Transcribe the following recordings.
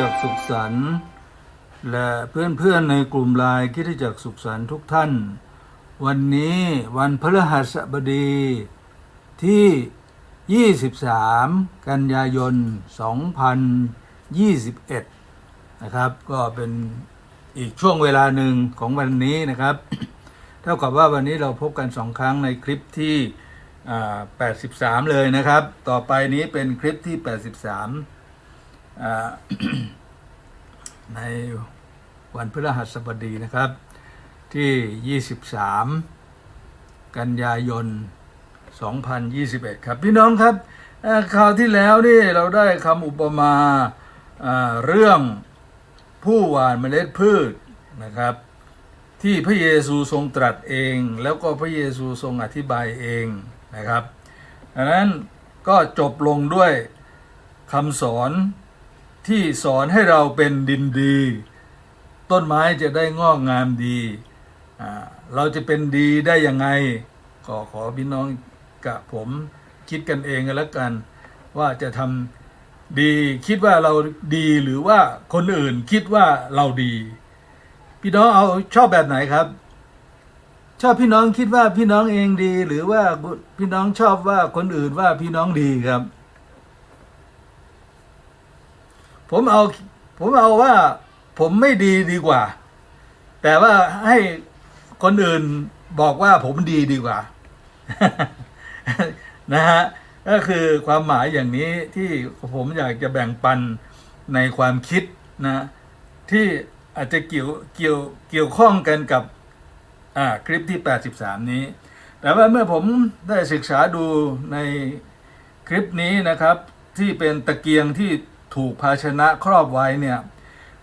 จักรสุขสันต์และเพื่อนๆในกลุ่มไลน์คริสตจักรสุขสันต์ทุกท่าน วันนี้วันพฤหัสบดีที่ 23 กันยายน 2021 นะครับ ก็เป็นอีกช่วงเวลาหนึ่งของวันนี้นะครับ เท่ากับว่าวันนี้เราพบกันสองครั้งในคลิปที่ 83 เลยนะครับ ต่อไปนี้เป็นคลิปที่ 83 ในวันพฤหัสบดีนะครับ ที่ 23 กันยายน 2021 ครับ พี่น้องครับคราวที่แล้วนี่เราได้คำอุปมาอ่าเรื่องผู้หว่านเมล็ดพืชนะครับ ที่พระเยซูทรงตรัสเอง แล้วก็พระเยซูทรงอธิบายเองนะครับดังนั้นก็จบลงด้วยคำสอน ที่สอนให้เราเป็นดินดี ต้นไม้จะได้งอกงามดี เราจะเป็นดีได้ยังไง ก็ขอพี่น้องกับผมคิดกันเองกันแล้วกัน ว่าจะทำดีคิดว่าเราดีหรือว่าคนอื่นคิดว่าเราดี พี่น้องเอาชอบแบบไหนครับ ชอบพี่น้องคิดว่าพี่น้องเองดี หรือว่าพี่น้องชอบว่าคนอื่นว่าพี่น้องดีครับ ผมเอาผมเอาว่าผมไม่ดีดีกว่า แต่ว่าให้คนอื่นบอกว่าผมดีดีกว่า นะฮะก็คือความหมายอย่างนี้ที่ผมอยากจะแบ่งปันในความคิดนะที่อาจจะเกี่ยวเกี่ยวเกี่ยวข้องกันกับคลิปที่ 83 นี้ แต่ว่าเมื่อผมได้ศึกษาดูในคลิปนี้นะครับ ที่เป็นตะเกียงที่ ถูกภาชนะครอบไว้เนี่ย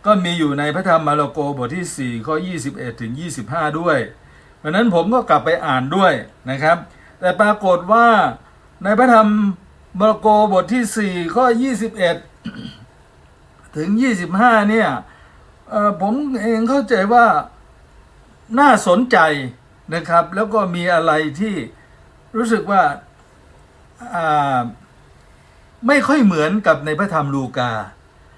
ก็มีอยู่ในพระธรรมมาระโกบทที่ 4 ข้อ 21 ถึง 25 ด้วยเพราะนั้นผมก็กลับไปอ่านด้วยนะครับ แต่ปรากฏว่าในพระธรรมมาระโกบทที่ 4 ข้อ 21 ถึง 25 เนี่ยเอ่อผมเองเข้าใจว่าน่าสนใจนะครับ แล้วก็มีอะไรที่รู้สึกว่าอ่า ไม่ค่อยเหมือนกับในพระธรรมลูกา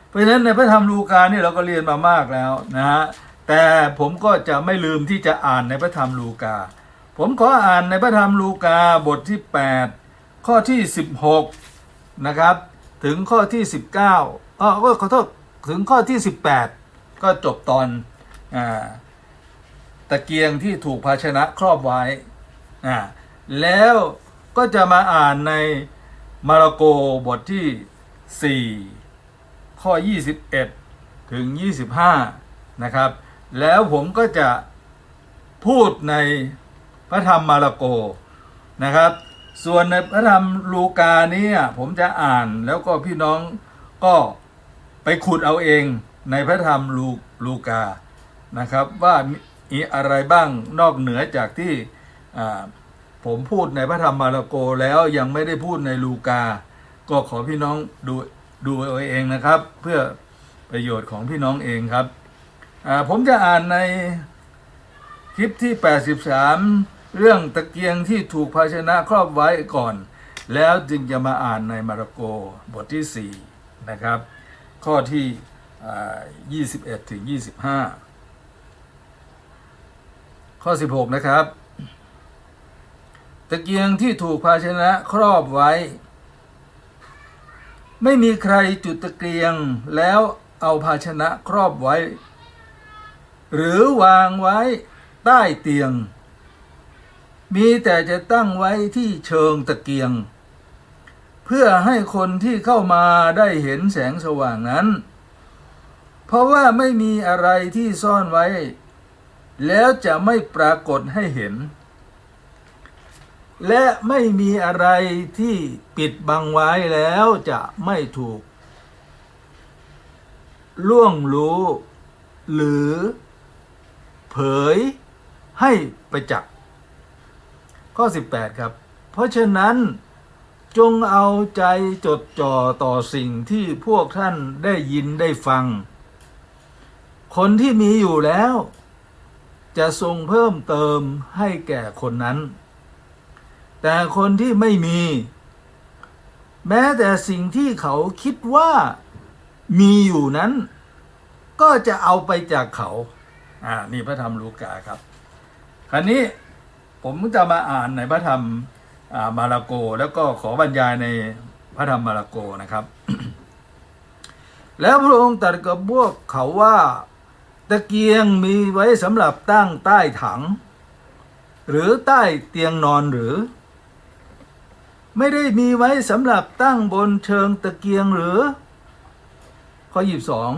เพราะฉะนั้นในพระธรรมลูกาเนี่ยเราก็เรียนมามากแล้วนะฮะแต่ผมก็จะไม่ลืมที่จะอ่านในพระธรรมลูกา ผมขออ่านในพระธรรมลูกาบทที่ 8 ข้อที่ 16 นะครับ ถึงข้อที่ 19อ๋อก็ขอโทษถึงข้อที่ 18 ก็จบตอนอ่าตะเกียงที่ถูกภาชนะครอบไว้อ่าแล้วก็จะมาอ่านใน มาระโกบทที่ 4 ข้อ 21 ถึง 25 นะครับ แล้วผมก็จะพูดในพระธรรมมาระโกนะครับ ส่วนในพระธรรมลูกาเนี่ยผมจะอ่านแล้วก็พี่น้องก็ไปขุดเอาเองในพระธรรมลูลูกานะครับว่ามีอะไรบ้างนอกเหนือจากที่ ผมพูดในพระธรรมมาระโกแล้วยังไม่ได้พูดในลูกา ก็ขอพี่น้องดูดูเอาเองนะครับ เพื่อประโยชน์ของพี่น้องเองครับผมจะอ่านในคลิปที่ 83 เรื่องตะเกียงที่ถูกภาชนะครอบไว้ก่อน แล้วจึงจะมาอ่านในมาระโกบทที่ 4 นะครับ ข้อที่อ่า21 ถึง 25 ข้อ 16 นะครับ ตะเกียงที่ถูกภาชนะครอบไว้ ไม่มีใครจุดตะเกียงแล้วเอาภาชนะครอบไว้ หรือวางไว้ใต้เตียง มีแต่จะตั้งไว้ที่เชิงตะเกียง เพื่อให้คนที่เข้ามาได้เห็นแสงสว่างนั้น เพราะว่าไม่มีอะไรที่ซ่อนไว้ แล้วจะไม่ปรากฏให้เห็น และไม่มีอะไรที่ปิดบังไว้แล้วจะไม่ถูก ล่วงรู้ หรือ เผยให้ประจักษ์ข้อ 18 ครับ เพราะฉะนั้นจงเอาใจจดจ่อต่อสิ่งที่พวกท่านได้ยินได้ฟัง คนที่มีอยู่แล้ว จะทรงเพิ่มเติมให้แก่คนนั้น แต่คนที่ไม่มี แม้แต่สิ่งที่เขาคิดว่ามีอยู่นั้น ก็จะเอาไปจากเขา อ่า นี่พระธรรมลูกาครับ คราวนี้ผมจะมาอ่านในพระธรรมมาระโก แล้วก็ขอบรรยายในพระธรรมมาระโกนะครับ แล้วพระองค์ตรัสกับพวกเขาว่าตะเกียงมีไว้สำหรับตั้งใต้ถัง หรือใต้เตียงนอนหรือ ไม่ได้มีไว้สำหรับตั้งบนเชิงตะเกียงหรือ ข้อยีบสอง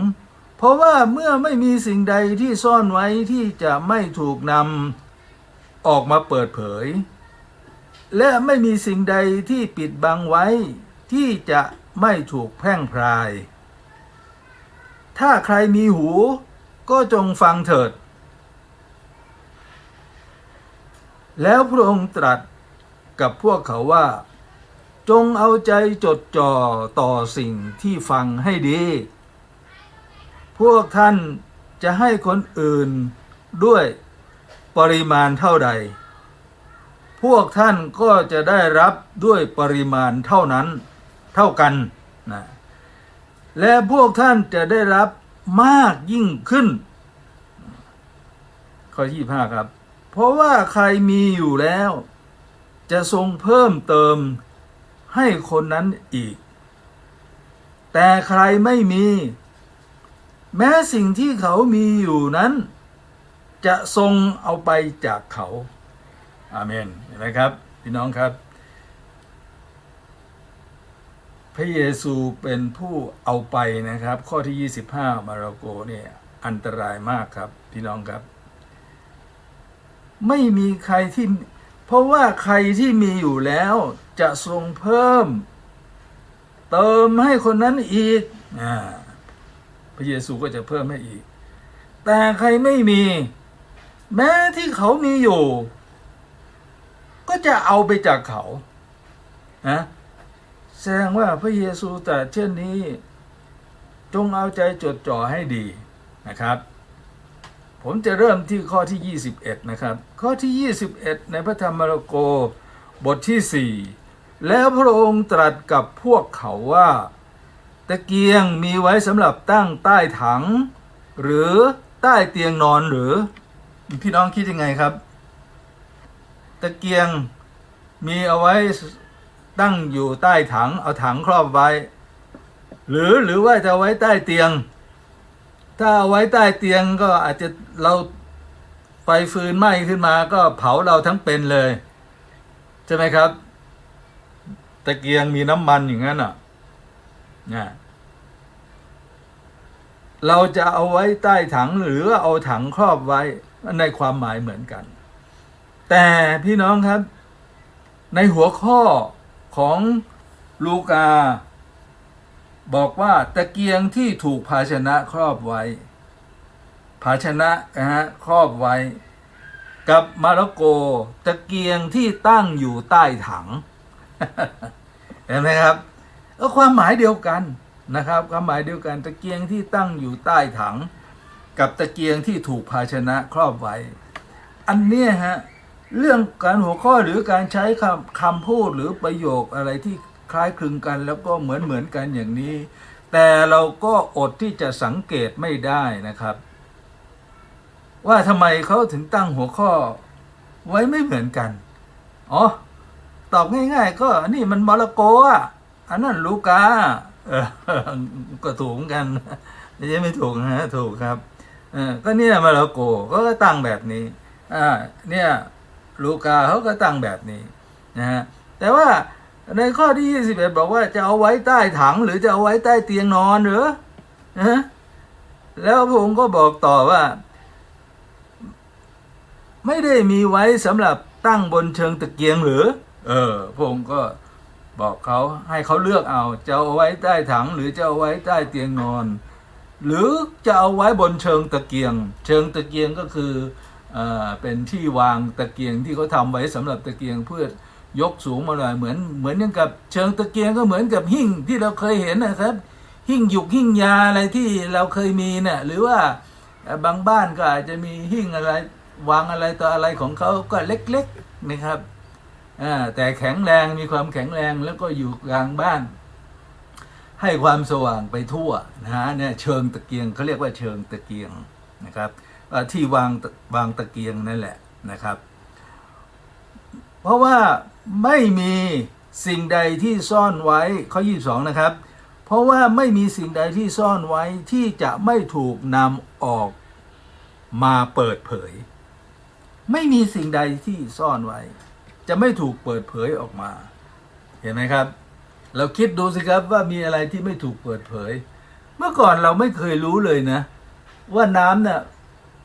เพราะว่าเมื่อไม่มีสิ่งใดที่ซ่อนไว้ที่จะไม่ถูกนำออกมาเปิดเผย และไม่มีสิ่งใดที่ปิดบังไว้ ที่จะไม่ถูกแพร่งพราย ถ้าใครมีหู ก็จงฟังเถิด แล้วพระองค์ตรัสกับพวกเขาว่า จงเอาใจจดจ่อต่อสิ่งที่ฟังให้ดี พวกท่านจะให้คนอื่นด้วยปริมาณเท่าใด พวกท่านก็จะได้รับด้วยปริมาณเท่านั้นเท่ากันนะและพวกท่านจะได้รับมากยิ่งขึ้น ข้อที่ห้าครับ เพราะว่าใครมีอยู่แล้ว จะทรงเพิ่มเติม ให้คนนั้นอีก แต่ใครไม่มี แม้สิ่งที่เขามีอยู่นั้น จะทรงเอาไปจากเขาอาเมนเห็นไหมครับ พี่น้องครับ พระเยซูเป็นผู้เอาไปนะครับ ข้อที่ 25 มาระโกเนี่ยอันตรายมากครับ พี่น้องครับ ไม่มีใครที่ ราะว่าใครที่มีอยู่แล้วจะทรงเพิ่ม เติมให้คนนั้นอีกอพระเยซูก็จะเพิ่มให้อีก แต่ใครไม่มี แม้ที่เขามีอยู่ ก็จะเอาไปจากเขานะแสดงว่าพระเยซูแตรัสเช่นนี้ จงเอาใจจดจ่อให้ดีนะครับ ผมจะเริ่มที่ข้อที่ 21 นะครับ ข้อที่ 21 ในพระธรรมมาระโกบทที่ 4 แล้วพระองค์ตรัสกับพวกเขาว่า ตะเกียงมีไว้สำหรับตั้งใต้ถัง หรือใต้เตียงนอนหรือ พี่น้องคิดยังไงครับ ตะเกียงมีเอาไว้ตั้งอยู่ใต้ถังเอาถังครอบไว้ หรือหรือว่าจะไว้ใต้เตียง ถ้าเอาไว้ใต้เตียงก็อาจจะเราไฟฟืนไหม้ขึ้นมาก็เผาเราทั้งเป็นเลย ใช่ไหมครับ ตะเกียงมีน้ำมันอย่างนั้นอะนะเราจะเอาไว้ใต้ถังหรือเอาถังครอบไว้ในความหมายเหมือนกัน แต่พี่น้องครับ ในหัวข้อของลูกา บอกว่าตะเกียงที่ถูกภาชนะครอบไว้ ภาชนะนะฮะครอบไว้ กับมาระโกตะเกียงที่ตั้งอยู่ใต้ถัง เห็นไหมครับก็ความหมายเดียวกันนะครับ ความหมายเดียวกันตะเกียงที่ตั้งอยู่ใต้ถัง กับตะเกียงที่ถูกภาชนะครอบไว้ อันเนี้ยฮะเรื่องการหัวข้อหรือการใช้คำคำพูดหรือประโยคอะไรที่ คล้ายคลึงกันแล้วก็เหมือนเหมือนกันอย่างนี้ แต่เราก็อดที่จะสังเกตไม่ได้นะครับ ว่าทำไมเขาถึงตั้งหัวข้อไว้ไม่เหมือนกัน อ๋อ ตอบง่าย ๆ ก็นี่มันมรโกอะ อันนั้นลูกาเออก็ถูกกันไม่ใช่ไม่ถูกนะฮะถูกครับเออก็เนี่ยมาระโกก็ตั้งแบบนี้อ่าเนี่ยลูกาเขาก็ตั้งแบบนี้นะฮะแต่ว่า ในข้อที่ 21 บอกว่าจะเอาไว้ใต้ถัง หรือจะเอาไว้ใต้เตียงนอนหรือนะแล้วพระองค์ก็บอกต่อว่า ไม่ได้มีไว้สำหรับตั้งบนเชิงตะเกียงหรือ เออพระองค์ก็บอกเขาให้เขาเลือกเอาจะเอาไว้ใต้ถัง หรือจะเอาไว้ใต้เตียงนอน หรือจะเอาไว้บนเชิงตะเกียง เชิงตะเกียงก็คือเออเป็นที่วางตะเกียงที่เขาทำไว้สำหรับตะเกียงเพื่อ ยกสูงมาหน่อยเหมือนเหมือนอย่างกับเชิงตะเกียงก็เหมือนกับหิ้งที่เราเคยเห็นนะครับ หิ้งหยุกหิ้งยาอะไรที่เราเคยมีเนี่ยหรือว่าบางบ้านก็อาจจะมีหิ้งอะไรวางอะไรต่ออะไรของเขาก็เล็กๆนะครับแต่แข็งแรงมีความแข็งแรงแล้วก็อยู่กลางบ้าน ให้ความสว่างไปทั่วนะฮะเนี่ยเชิงตะเกียงเขาเรียกว่าเชิงตะเกียงนะครับที่วางวางตะเกียงนั่นแหละนะครับ เพราะว่าไม่มีสิ่งใดที่ซ่อนไว้ข้อ 22 นะครับ เพราะว่าไม่มีสิ่งใดที่ซ่อนไว้ที่จะไม่ถูกนำออกมาเปิดเผย ไม่มีสิ่งใดที่ซ่อนไว้ จะไม่ถูกเปิดเผยออกมา เห็นไหมครับ เราคิดดูสิครับว่ามีอะไรที่ไม่ถูกเปิดเผย เมื่อก่อนเราไม่เคยรู้เลยนะ ว่าน้ำเนี่ย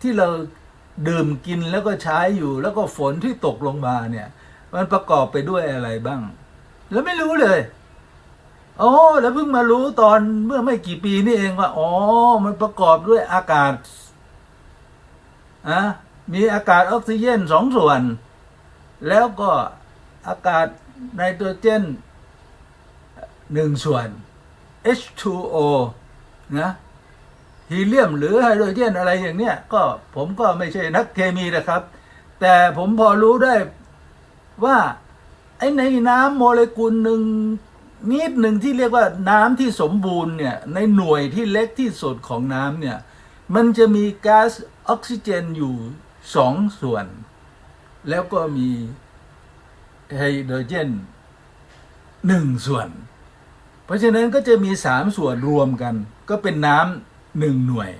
ที่เราดื่มกินแล้วก็ใช้อยู่แล้วก็ฝนที่ตกลงมาเนี่ย มันประกอบไปด้วยอะไรบ้าง แล้วไม่รู้เลยโอ้แล้วเพิ่งมารู้ตอนเมื่อไม่กี่ปีนี่เองว่าอ๋อมันประกอบด้วยอากาศอะมีอากาศออกซิเจนสองส่วน แล้วก็อากาศไนโตรเจนหนึ่งส่วน H2O นะฮีเลียมหรือไฮโดรเจนอะไรอย่างเนี้ยก็ผมก็ไม่ใช่นักเคมีนะครับ แต่ผมพอรู้ได้ ว่าไอ้ในน้ำโมเลกุลหนึ่งนิดหนึ่งที่เรียกว่าน้ำที่สมบูรณ์เนี่ยในหน่วยที่เล็กที่สุดของน้ำเนี่ยมันจะมีก๊าซออกซิเจนอยู่สองส่วน แล้วก็มีไฮโดรเจนหนึ่งส่วน เพราะฉะนั้นก็จะมีสามส่วนรวมกัน ก็เป็นน้ำหนึ่งหน่วย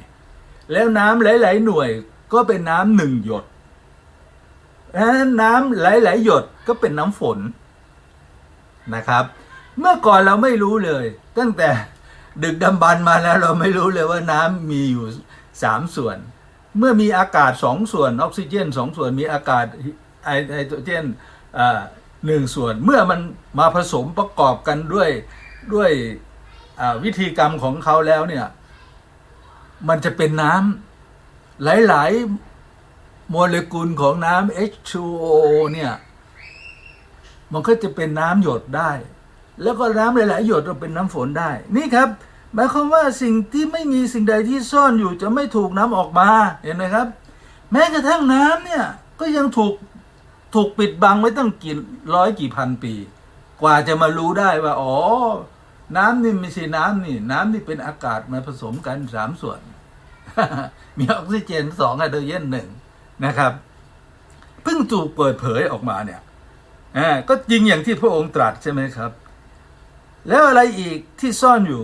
แล้วน้ำหลาย ๆ หน่วยก็เป็นน้ำหนึ่งหยด นั้นน้ำหลายๆหยดก็เป็นน้ำฝนนะครับ เมื่อก่อนเราไม่รู้เลย ตั้งแต่ดึกดำบรรพ์มาแล้วเราไม่รู้เลยว่าน้ำมีอยู่สามส่วน เมื่อมีอากาศสองส่วนออกซิเจนสองส่วนมีอากาศไฮไฮโดรเจนหนึ่งส่วน เมื่อมันมาผสมประกอบกันด้วยด้วยวิธีกรรมของเขาแล้วเนี่ย มันจะเป็นน้ำหลายๆ โมเลกุลของน้ำ H2O เนี่ยมันก็จะเป็นน้ำหยดได้ แล้วก็น้ำหลาย ๆ หยดก็เป็นน้ำฝนได้ นี่ครับหมายความว่าสิ่งที่ไม่มีสิ่งใดที่ซ่อนอยู่จะไม่ถูกน้ำออกมาเห็นไหมครับ แม้กระทั่งน้ำเนี่ยก็ยังถูกถูกปิดบังไว้ตั้งกี่ร้อยกี่พันปี กว่าจะมารู้ได้ว่า อ๋อ น้ำนี่ไม่ใช่น้ำนี่ น้ำนี่เป็นอากาศมาผสมกันสามส่วน มีออกซิเจนสองไฮโดรเจนหนึ่ง นะครับเพิ่งถูกเปิดเผยออกมาเนี่ยอ่าก็จริงอย่างที่พระองค์ตรัสใช่ไหมครับ แล้วอะไรอีกที่ซ่อนอยู่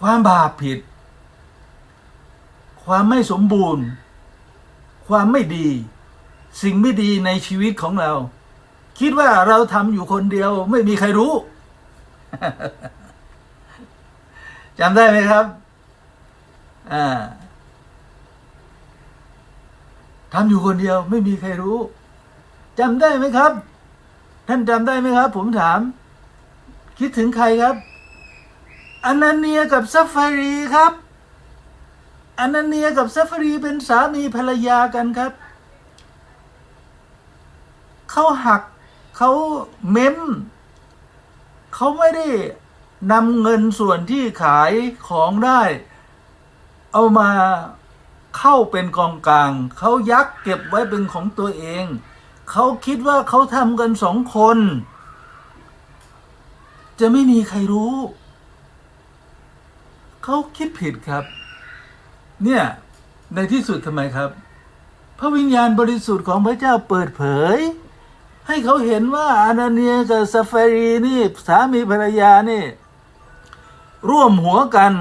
ความบาปผิด ความไม่สมบูรณ์ ความไม่ดี สิ่งไม่ดีในชีวิตของเรา คิดว่าเราทำอยู่คนเดียวไม่มีใครรู้จำได้ไหมครับ อ่า ทำอยู่คนเดียวไม่มีใครรู้จำได้ไหมครับ ท่านจำได้ไหมครับ ผมถาม คิดถึงใครครับอนาเนียกับซัฟฟารีครับอนาเนียกับซัฟฟารีเป็นสามีภรรยากันครับ เขาหักเขาเม้มเขาไม่ได้นำเงินส่วนที่ขายของได้ เอามา เข้าเป็นกองกลาง เขายักเก็บไว้เป็นของตัวเอง เขาคิดว่าเขาทำกันสองคน จะไม่มีใครรู้ เขาคิดผิดครับ เนี่ย ในที่สุดทำไมครับ พระวิญญาณบริสุทธิ์ของพระเจ้าเปิดเผย ให้เขาเห็นว่าอานาเนียกับซาฟารีนี่สามีภรรยานี่ ร่วมหัวกัน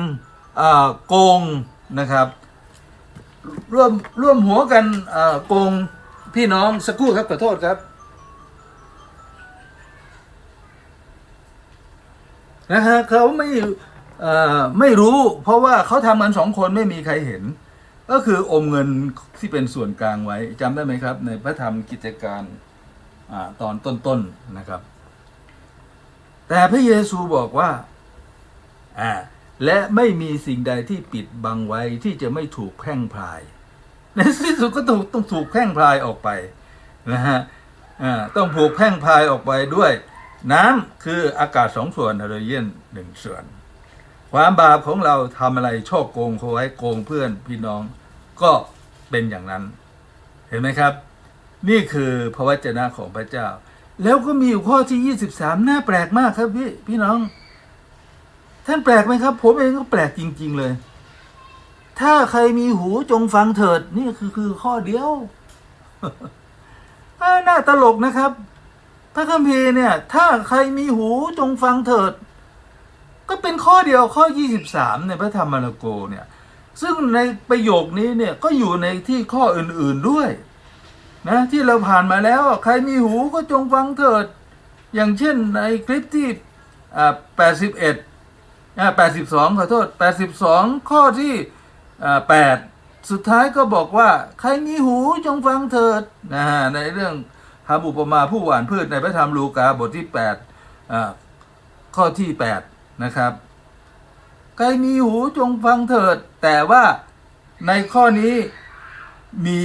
โกงนะครับ ร่วมร่วมหัวกันโกงพี่น้องสักครู่ครับขอโทษครับนะฮะเขาไม่ไม่รู้เพราะว่าเขาทำกันสองคนไม่มีใครเห็น ก็คืออมเงินที่เป็นส่วนกลางไว้จำได้ไหมครับ ในพระธรรมกิจการอตอนต้นๆนะครับ แต่พระเยซูบอกว่าอ่า และไม่มีสิ่งใดที่ปิดบังไว้ที่จะไม่ถูกแพร่งพราย ในที่สุดก็ต้องต้องถูกแพร่งพรายออกไปนะฮะต้องถูกแพร่งพรายออกไปด้วย น้ำคืออากาศสองส่วนไฮโดรเจนหนึ่งส่วน ความบาปของเราทำอะไรชอบโกงเขาไว้โกงเพื่อนพี่น้องก็เป็นอย่างนั้น เห็นไหมครับ นี่คือพระวจนะของพระเจ้า แล้วก็มีอยู่ข้อที่ 23 น่าแปลกมากครับพี่พี่น้อง ท่านแปลกไหมครับ ผมเองก็แปลกจริง ๆ เลย ถ้าใครมีหูจงฟังเถิด นี่คือคือข้อเดียวน่าตลกนะครับ พระคัมภีร์เนี่ย ถ้าใครมีหูจงฟังเถิด ก็เป็นข้อเดียวข้อ 23 ในพระธรรมมาระโกเนี่ย ซึ่งในประโยคนี้เนี่ยก็อยู่ในที่ข้ออื่นๆด้วย นะที่เราผ่านมาแล้ว ใครมีหูก็จงฟังเถิด อย่างเช่นในคลิปที่ 82ขอโทษ82ข้อที่8สุดท้ายก็บอกว่า ใครมีหูจงฟังเถิดนะฮะในเรื่องคำอุปมาผู้หว่านพืชในพระธรรมลูกาบทที่8ข้อที่8นะครับ ใครมีหูจงฟังเถิด แต่ว่าในข้อนี้มี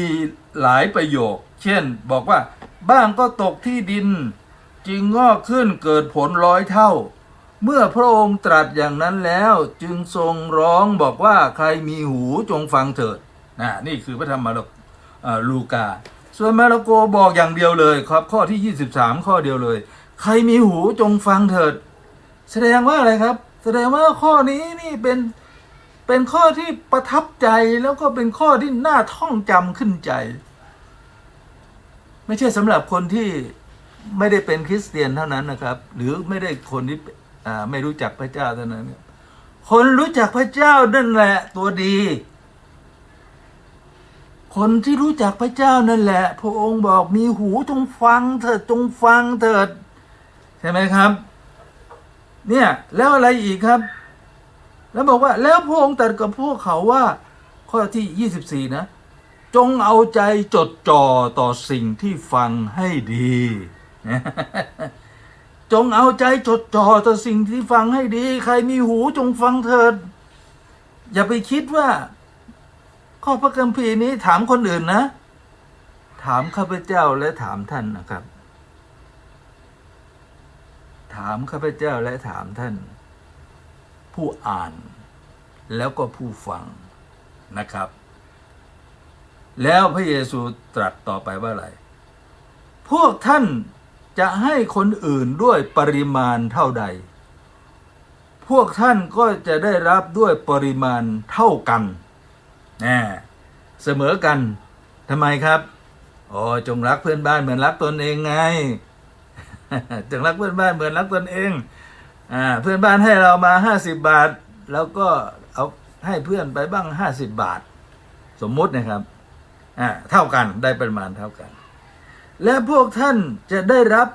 หลายประโยค เช่นบอกว่า บ้างก็ตกที่ดิน จึงงอกขึ้นเกิดผลร้อยเท่า เมื่อพระองค์ตรัสอย่างนั้นแล้วจึงทรงร้องบอกว่าใครมีหูจงฟังเถิดนะนี่คือพระธรรมมาระลูกา ส่วนมาระโกบอกอย่างเดียวเลยครับข้อที่ 23 ข้อเดียวเลย ใครมีหูจงฟังเถิด แสดงว่าอะไรครับ แสดงว่าข้อนี้นี่เป็นเป็นข้อที่ประทับใจแล้วก็เป็นข้อที่น่าท่องจำขึ้นใจ ไม่ใช่สำหรับคนที่ไม่ได้เป็นคริสเตียนเท่านั้นนะครับ หรือไม่ได้คนที่ อ่าไม่รู้จักพระเจ้าเท่านั้นคนรู้จักพระเจ้านั่นแหละ ตัวดี คนที่รู้จักพระเจ้านั่นแหละ พระองค์บอกมีหูจงฟังเถิดจงฟังเถิดใช่ไหมครับ เนี่ยแล้วอะไรอีกครับ แล้วบอกว่าแล้วพระองค์ตรัสกับพวกเขาว่า ข้อที่24นะ จงเอาใจจดจ่อต่อสิ่งที่ฟังให้ดี จงเอาใจจดจ่อต่อสิ่งที่ฟังให้ดี ใครมีหูจงฟังเถิด อย่าไปคิดว่า ข้อพระคัมภีร์นี้ถามคนอื่นนะ ถามข้าพเจ้าและถามท่านนะครับ ถามข้าพเจ้าและถามท่าน ผู้อ่านแล้วก็ผู้ฟังนะครับ แล้วพระเยซูตรัสต่อไปว่าอะไร พวกท่าน จะให้คนอื่นด้วยปริมาณเท่าใด พวกท่านก็จะได้รับด้วยปริมาณเท่ากันแน่เสมอกันทำไมครับอ๋อจงรักเพื่อนบ้านเหมือนรักตนเองไง จงรักเพื่อนบ้านเหมือนรักตนเองอ่าเพื่อนบ้านให้เรามาห้าสิบบาท แล้วก็เอาให้เพื่อนไปบ้างห้าสิบบาท สมมุตินะครับอ่าเท่ากันได้ประมาณเท่ากัน และพวกท่านจะได้รับ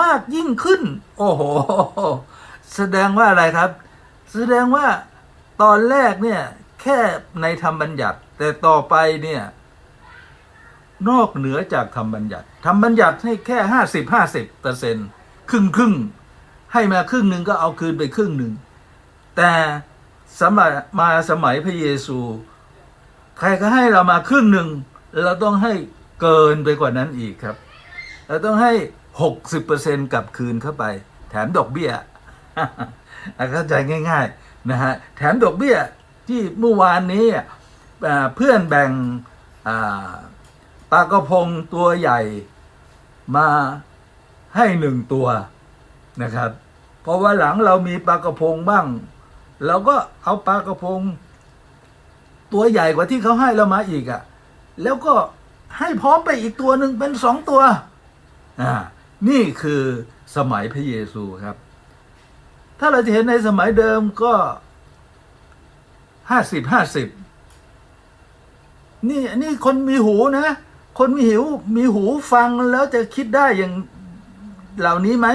มากยิ่งขึ้น โอ้โห แสดงว่าอะไรครับ แสดงว่าตอนแรกเนี่ย แค่ในธรรมบัญญัติ แต่ต่อไปเนี่ย นอกเหนือจากธรรมบัญญัติธรรมบัญญัติให้แค่ห้าสิบห้าสิบเปอร์เซ็นครึ่งครึ่งให้มาครึ่งหนึ่งก็เอาคืนไปครึ่งหนึ่ง แต่สมัยมาสมัยพระเยซู ใครก็ให้เรามาครึ่งหนึ่งเราต้องให้ เกินไปกว่านั้นอีกครับเราต้องให้หกสิบเปอร์เซ็นกลับคืนเข้าไป แถมดอกเบี้ยอะเข้าใจง่าย ๆ นะฮะ แถมดอกเบี้ยที่เมื่อวานนี้เพื่อนแบ่งปลากระพงตัวใหญ่มาให้หนึ่งตัวนะครับ เพราะว่าหลังเรามีปลากระพงบ้างเราก็เอาปลากระพง ตัวใหญ่กว่าที่เขาให้เรามาอีกอะ่ะ แล้วก็ ให้พร้อมไปอีกตัวหนึ่งเป็นสองตัวอ่านี่คือสมัยพระเยซูครับ ถ้าเราจะเห็นในสมัยเดิมก็ห้าสิบห้าสิบนี่นี่คนมีหูนะ คนมีหูมีหูฟังแล้วจะคิดได้อย่างเหล่านี้ไหม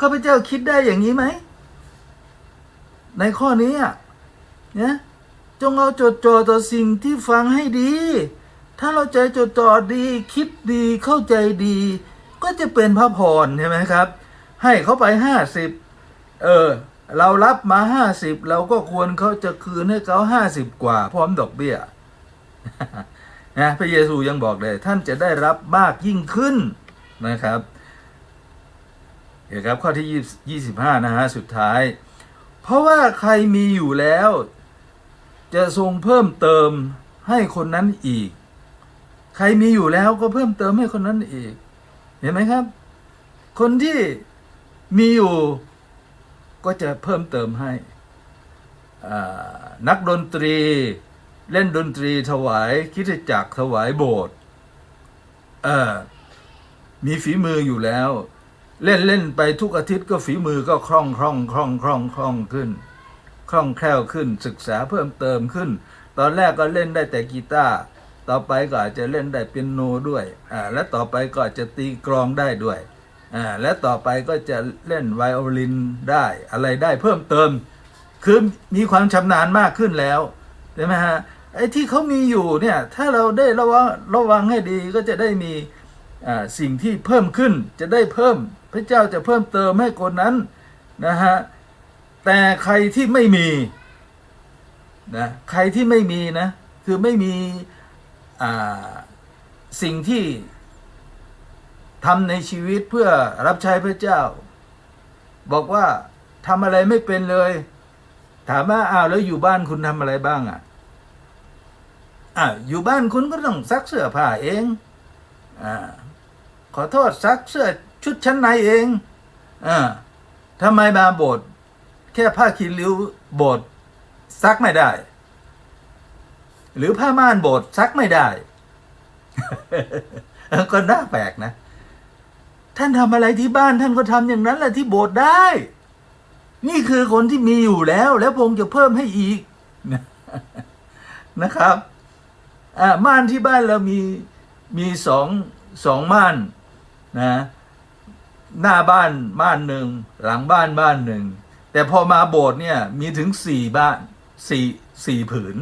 ข้าพเจ้าคิดได้อย่างนี้ไหม ในข้อนี้อะเนี่ยจงเอาจดจ่อต่อสิ่งที่ฟังให้ดี ถ้าเราใจจดจ่อดีคิดดีเข้าใจดี ก็จะเป็นพระพรใช่ไหมครับ ให้เขาไปห้าสิบเออ เรารับมาห้าสิบเราก็ควรเขาจะคืนให้เขาห้าสิบกว่า พร้อมดอกเบี้ยนะพระเยซูยังบอกเลย ท่านจะได้รับมากยิ่งขึ้นนะครับเห็นครับข้อที่ยี่สิบห้านะฮะสุดท้าย เพราะว่าใครมีอยู่แล้ว จะทรงเพิ่มเติมให้คนนั้นอีก ใครมีอยู่แล้วก็เพิ่มเติมให้คนนั้นอีก เห็นไหมครับ คนที่มีอยู่ก็จะเพิ่มเติมให้นักดนตรีเล่นดนตรีถวายคิดจักถวายโบสถ์มีฝีมืออยู่แล้ว เล่นเล่นไปทุกอาทิตย์ก็ฝีมือก็คล่องคล่องคล่องคล่องคล่องขึ้น คล่องแคล่วขึ้นศึกษาเพิ่มเติมขึ้น ตอนแรกก็เล่นได้แต่กีตาร์ ต่อไปก็อาจจะเล่นได้เปียโนด้วยอ่าและต่อไปก็จะตีกลองได้ด้วยอ่าและต่อไปก็จะเล่นไวโอลินได้อะไรได้เพิ่มเติม คือมีความชำนาญมากขึ้นแล้วใช่ไหมฮะไอ้ที่เขามีอยู่เนี่ยถ้าเราได้ระวังระวังให้ดีก็จะได้มีอ่าสิ่งที่เพิ่มขึ้นจะได้เพิ่ม พระเจ้าจะเพิ่มเติมให้คนนั้นนะฮะแต่ใครที่ไม่มีนะใครที่ไม่มีนะคือไม่มี สิ่งที่ทำในชีวิตเพื่อรับใช้พระเจ้า บอกว่าทำอะไรไม่เป็นเลย ถามว่าอ้าวแล้วอยู่บ้านคุณทำอะไรบ้างอะอ่าอยู่บ้านคุณก็ต้องซักเสื้อผ้าเองอ่าขอโทษซักเสื้อชุดชั้นในเองอ่าทำไมมาโบสถ์แค่ผ้าคีริ้วโบสถ์ซักไม่ได้ หรือผ้าม่านโบสถ์ซักไม่ได้ ก็น่าแปลกนะ ท่านทำอะไรที่บ้านท่านก็ทำอย่างนั้นแหละที่โบสถ์ได้ นี่คือคนที่มีอยู่แล้ว แล้วพงจะเพิ่มให้อีกนะครับม่านที่บ้านเรามีมีสองสองม่านนะ หน้าบ้านบ้านหนึ่งหลังบ้านบ้านหนึ่งแต่พอมาโบสถ์เนี่ยมีถึงสี่บ้านสี่สี่ผืน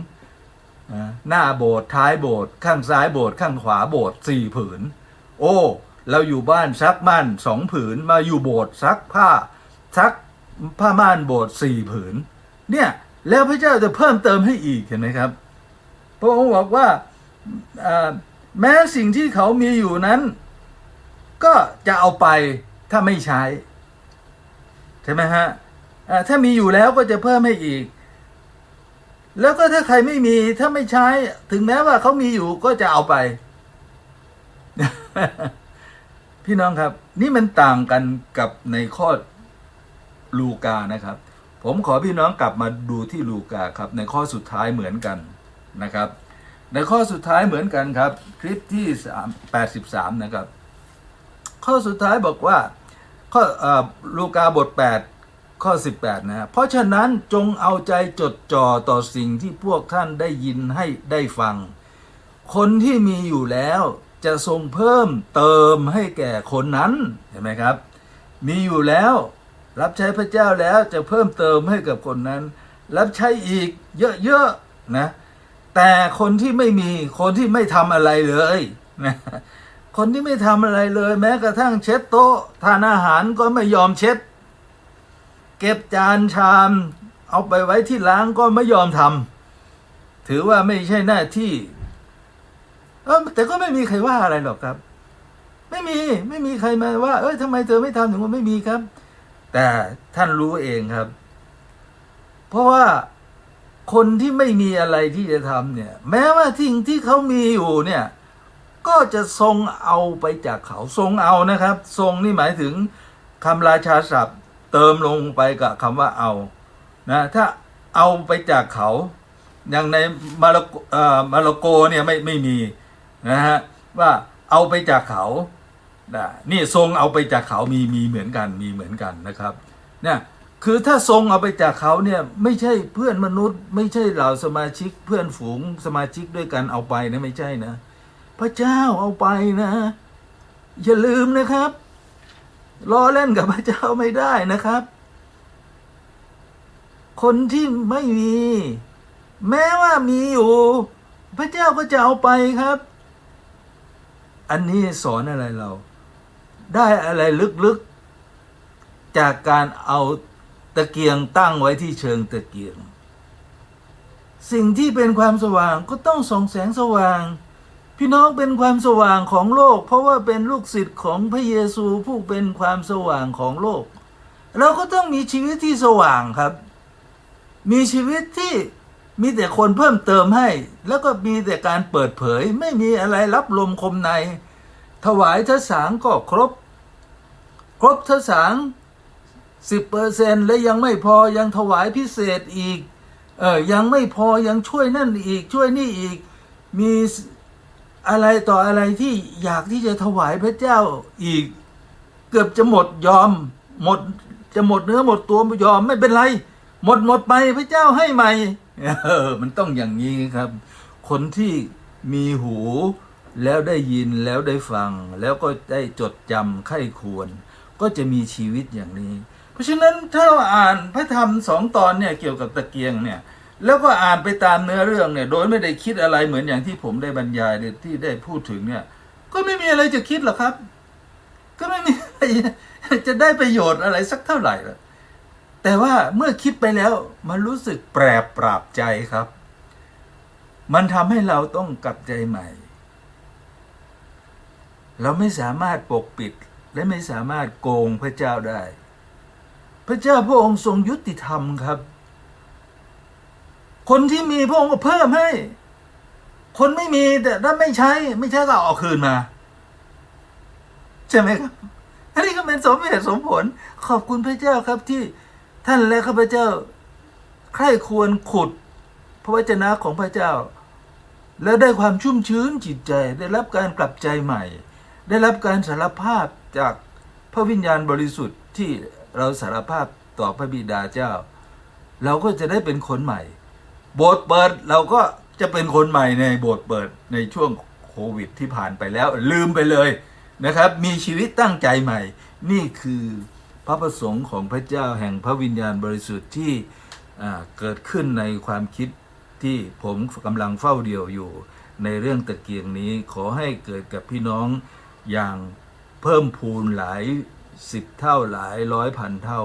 หน้าโบสถ์ท้ายโบสถ์ข้างซ้ายโบสถ์ข้างขวาโบสถ์สี่ผืน โอ้ เราอยู่บ้านซักม่านสองผืนมาอยู่โบสถ์ซักผ้าซักผ้าม่านโบสถ์สี่ผืน เนี่ยแล้วพระเจ้าจะเพิ่มเติมให้อีกเห็นไหมครับ พระองค์บอกว่าแม้สิ่งที่เขามีอยู่นั้น ก็จะเอาไปถ้าไม่ใช้ ใช่ไหมฮะถ้ามีอยู่แล้วก็จะเพิ่มให้อีก แล้วก็ถ้าใครไม่มีถ้าไม่ใช้ ถึงแม้ว่าเขามีอยู่ก็จะเอาไป พี่น้องครับ นี่มันต่างกันกับในข้อลูกานะครับ ผมขอพี่น้องกลับมาดูที่ลูกาครับ ในข้อสุดท้ายเหมือนกันนะครับ ในข้อสุดท้ายเหมือนกันครับ คลิปที่3 83นะครับ ข้อสุดท้ายบอกว่า ข้ออลูกาบท8 ข้อ 18 นะเพราะฉะนั้นจงเอาใจจดจ่อต่อสิ่งที่พวกท่านได้ยินให้ได้ฟัง คนที่มีอยู่แล้วจะทรงเพิ่มเติมให้แก่คนนั้นเห็นไหมครับ มีอยู่แล้วรับใช้พระเจ้าแล้วจะเพิ่มเติมให้กับคนนั้น รับใช้อีกเยอะๆนะแต่คนที่ไม่มีคนที่ไม่ทำอะไรเลยนะคนที่ไม่ทำอะไรเลย แม้กระทั่งเช็ดโต๊ะทานอาหารก็ไม่ยอมเช็ด เก็บจานชาม เอาไปไว้ที่ล้างก็ไม่ยอมทำถือว่าไม่ใช่หน้าที่เออแต่ก็ไม่มีใครว่าอะไรหรอกครับ ไม่มีไม่มีใครมาว่า เอ้ยทำไมเธอไม่ทำถึงว่าไม่มีครับ แต่ท่านรู้เองครับ เพราะว่าคนที่ไม่มีอะไรที่จะทำเนี่ย แม้ว่าทิ้งที่เขามีอยู่เนี่ย ก็จะทรงเอาไปจากเขาทรงเอานะครับ ทรงนี่หมายถึงคำราชาศัพท์ เติมลงไปกับคำว่าเอานะถ้าเอาไปจากเขา อย่างในมาระโกมาระโกเนี่ยไม่ไม่มีนะฮะว่าเอาไปจากเขานะนี่ทรงเอาไปจากเขามีมีเหมือนกันมีเหมือนกันนะครับเนี่ยคือถ้าทรงเอาไปจากเขาเนี่ยไม่ใช่เพื่อนมนุษย์ ไม่ใช่เหล่าสมาชิกเพื่อนฝูงสมาชิกด้วยกันเอาไปนะไม่ใช่นะ พระเจ้าเอาไปนะ อย่าลืมนะครับ ล้อเล่นกับพระเจ้าไม่ได้นะครับ คนที่ไม่มี แม้ว่ามีอยู่ พระเจ้าก็จะเอาไปครับ อันนี้สอนอะไรเรา ได้อะไรลึกๆ จากการเอาตะเกียงตั้งไว้ที่เชิงตะเกียง สิ่งที่เป็นความสว่างก็ต้องส่องแสงสว่าง พี่น้องเป็นความสว่างของโลก เพราะว่าเป็นลูกศิษย์ของพระเยซูผู้เป็นความสว่างของโลก เราก็ต้องมีชีวิตที่สว่างครับ มีชีวิตที่มีแต่คนเพิ่มเติมให้ แล้วก็มีแต่การเปิดเผย ไม่มีอะไรรับลมคมใน ถวายทศสางก็ครบ ครบทศสางสิบเปอร์เซ็นและยังไม่พอยังถวายพิเศษอีก เออยังไม่พอยังช่วยนั่นอีกช่วยนี่อีก มี อะไรต่ออะไรที่อยากที่จะถวายพระเจ้าอีก เกือบจะหมดยอม หมดจะหมดเนื้อหมดตัวยอมไม่เป็นไร หมดหมดไปพระเจ้าให้ใหม่เออมันต้องอย่างนี้ครับ คนที่มีหูแล้วได้ยินแล้วได้ฟัง แล้วก็ได้จดจำไข้ควร ก็จะมีชีวิตอย่างนี้ เพราะฉะนั้นถ้าเราอ่านพระธรรมสองตอนเนี่ยเกี่ยวกับตะเกียงเนี่ย แล้วก็อ่านไปตามเนื้อเรื่องเนี่ย โดยไม่ได้คิดอะไรเหมือนอย่างที่ผมได้บรรยายเนี่ยที่ได้พูดถึงเนี่ย ก็ไม่มีอะไรจะคิดหรอกครับ ก็ไม่มีอะไรจะได้ประโยชน์อะไรสักเท่าไหร่ละแต่ว่าเมื่อคิดไปแล้วมันรู้สึกแปรปราบใจครับ มันทำให้เราต้องกลับใจใหม่ เราไม่สามารถปกปิดและไม่สามารถโกงพระเจ้าได้ พระเจ้าพระองค์ทรงยุติธรรมครับ คนที่มีพระองค์ก็เพิ่มให้ คนไม่มีแต่ถ้าไม่ใช้ ไม่ใช้ก็เอาคืนมา ใช่ไหมครับ อันนี้ก็เป็นสมเหตุสมผล ขอบคุณพระเจ้าครับที่ท่านและข้าพเจ้า ใคร่ควรขุด พระวจนะของพระเจ้า แล้วได้ความชุ่มชื้นจิตใจ ได้รับการกลับใจใหม่ ได้รับการสารภาพจากพระวิญญาณบริสุทธิ์ที่เราสารภาพต่อพระบิดาเจ้า เราก็จะได้เป็นคนใหม่ โบสถ์เปิดเราก็จะเป็นคนใหม่ในโบสถ์เปิดในช่วงโควิดที่ผ่านไปแล้วลืมไปเลยนะครับ มีชีวิตตั้งใจใหม่ นี่คือพระประสงค์ของพระเจ้าแห่งพระวิญญาณบริสุทธิ์ที่เกิดขึ้นในความคิดที่ผมกำลังเฝ้าเดียวอยู่ในเรื่องตะเกียงนี้ขอให้เกิดกับพี่น้องอย่างเพิ่มพูนหลายสิบเท่าหลายร้อยพันเท่า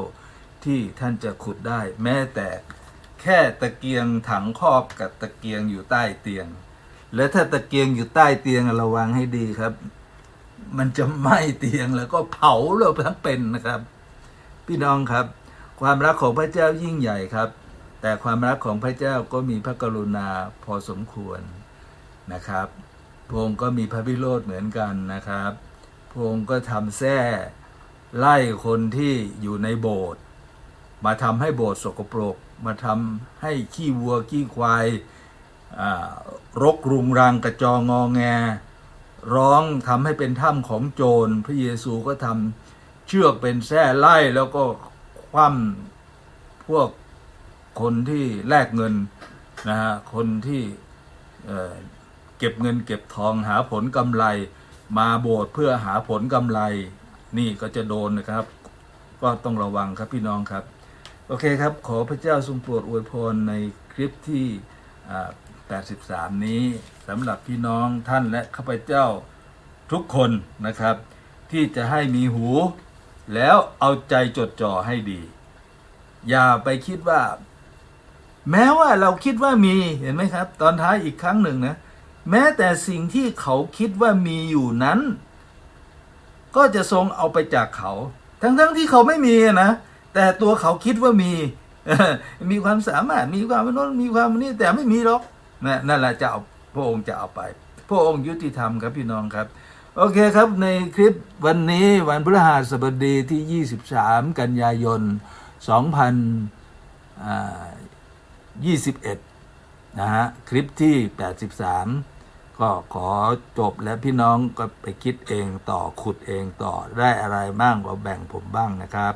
ที่ท่านจะขุดได้แม้แต่ ค่ตะเกียงถังครอบกับตะเกียงอยู่ใต้เตียง และถ้าตะเกียงอยู่ใต้เตียงระวังให้ดีครับ มันจะไหม้เตียงแล้วก็เผาเราทั้งเป็นนะครับ พี่น้องครับ ความรักของพระเจ้ายิ่งใหญ่ครับ แต่ความรักของพระเจ้าก็มีพระกรุณาพอสมควรนะครับพระองค์ก็มีพระพิโรธเหมือนกันนะครับพระองค์ก็ทำแท้ไล่คนที่อยู่ในโบสถ์มาทำให้โบสถ์สกปรก มาทำให้ขี้วัวขี้ควายรกรุงรังกระจองงอแง ร้องทำให้เป็นถ้ำของโจร พระเยซูก็ทำเชือกเป็นแส้ไล่แล้วก็คว่ำพวกคนที่แลกเงินนะฮะคนที่เอ่อเก็บเงินเก็บทองหาผลกำไร มาโบสถ์เพื่อหาผลกำไร นี่ก็จะโดนนะครับ ก็ต้องระวังครับพี่น้องครับ โอเคครับ ขอพระเจ้าทรงโปรดอวยพรในคลิปที่83 นี้สำหรับพี่น้องท่านและข้าพเจ้าทุกคนนะครับ ที่จะให้มีหู แล้วเอาใจจดจ่อให้ดี อย่าไปคิดว่า แม้ว่าเราคิดว่ามีเห็นไหมครับ ตอนท้ายอีกครั้งหนึ่งนะ แม้แต่สิ่งที่เขาคิดว่ามีอยู่นั้น ก็จะทรงเอาไปจากเขา ทั้งๆที่เขาไม่มีนะ แต่ตัวเขาคิดว่ามีมีความสามารถมีความโน้นมีความนี่แต่ไม่มีหรอกนะนั่นแหละจะเอาพระองค์จะเอาไป พระองค์ยุติธรรมครับพี่น้องครับ โอเคครับในคลิปวันนี้วันพฤหัสบดีที่ 23 กันยายน 2021 นะฮะคลิปที่ 83 ก็ขอจบและพี่น้องก็ไปคิดเองต่อขุดเองต่อได้อะไรบ้างก็แบ่งผมบ้างนะครับ